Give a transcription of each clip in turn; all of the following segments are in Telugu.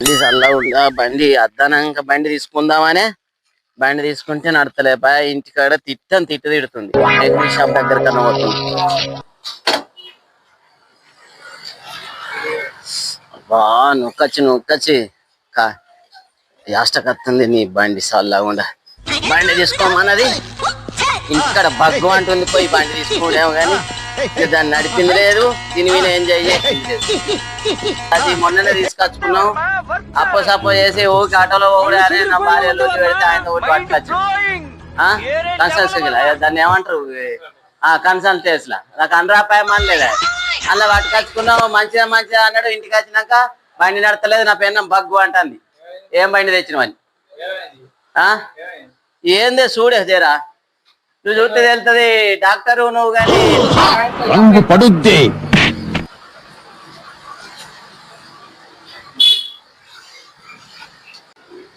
బండి చల్ల ఉందా? బండి అద్దనంక బండి తీసుకుందామనే. బండి తీసుకుంటే నడతలే బా ఇంటికాడ తిట్టని తిట్ట తిడుతుంది. షాప్ దగ్గర కన్నా బా నొక్కచ్చి నొక్కచ్చి. యాష్టకత్తుంది నీ బండి చల్లగుండా బండి తీసుకోమన్నది? ఇంటికాడ బగ్గు అంటుంది పోయి బండి తీసుకోలేము కానీ దాన్ని నడిపింది లేదు. దీని మీద ఏం చేసింది అది మొన్ననే తీసుకొచ్చుకున్నాం. అప్పో సప్పో చేసి ఓకే ఆటోలో ఒకటి నా భార్య లోకి పెడితే ఆయన ఒకటి పట్టుకొచ్చు. కన్సల్టేషన్ దాన్ని ఏమంటారు? ఆ లా నాకు అనరాపాయం అనలేదా అలా పట్టుకొచ్చుకున్నావు మంచిగా మంచిగా అన్నాడు. ఇంటికి వచ్చినాక బండి నడతలేదు నా పెన్నం బగ్గు అంటుంది. ఏం బండి తెచ్చినవని ఆ? ఏందే చూడే దేరా నువ్వు చూస్తే తెలుస్తుంది డాక్టరు నువ్వు కానీ రంగు పడుద్ది.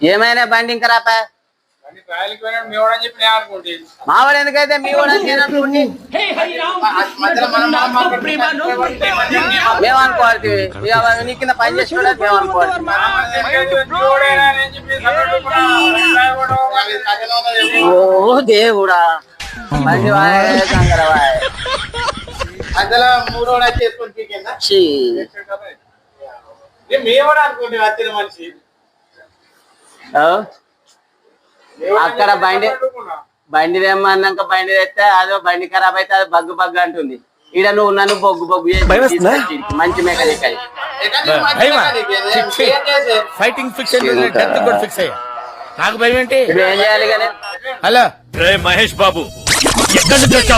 ఏమైనా బండి ఇంకా రాపా? మావాడు ఎందుకైతే మీ కూడా అనుకుంటే? మధ్యలో మనం మనం మాట్లాడుకుంటే మేము అనుకోవాలి నీ కింద పని చేసుకోవడానికి మేము అనుకోవాలి. ఓ దేవుడా. మూడోడు వచ్చి అనుకుంటే వచ్చిన మనిషి. ఓ, అక్కడ బండి బండి తెమ్మన్నాక బండి తెస్తే అదో బండి ఖరాబ్ అయితే అది బగ్గు బగ్గు అంటుంది. ఈడ నువ్వు నన్ను బొగ్గు బొగ్గు మంచి మెకానిక్ అది. ఫైటింగ్ ఫిక్స్ నాకు భయం ఏంటి? హలో? రే Mahesh Babu. ఎక్కడి నుంచి వచ్చావు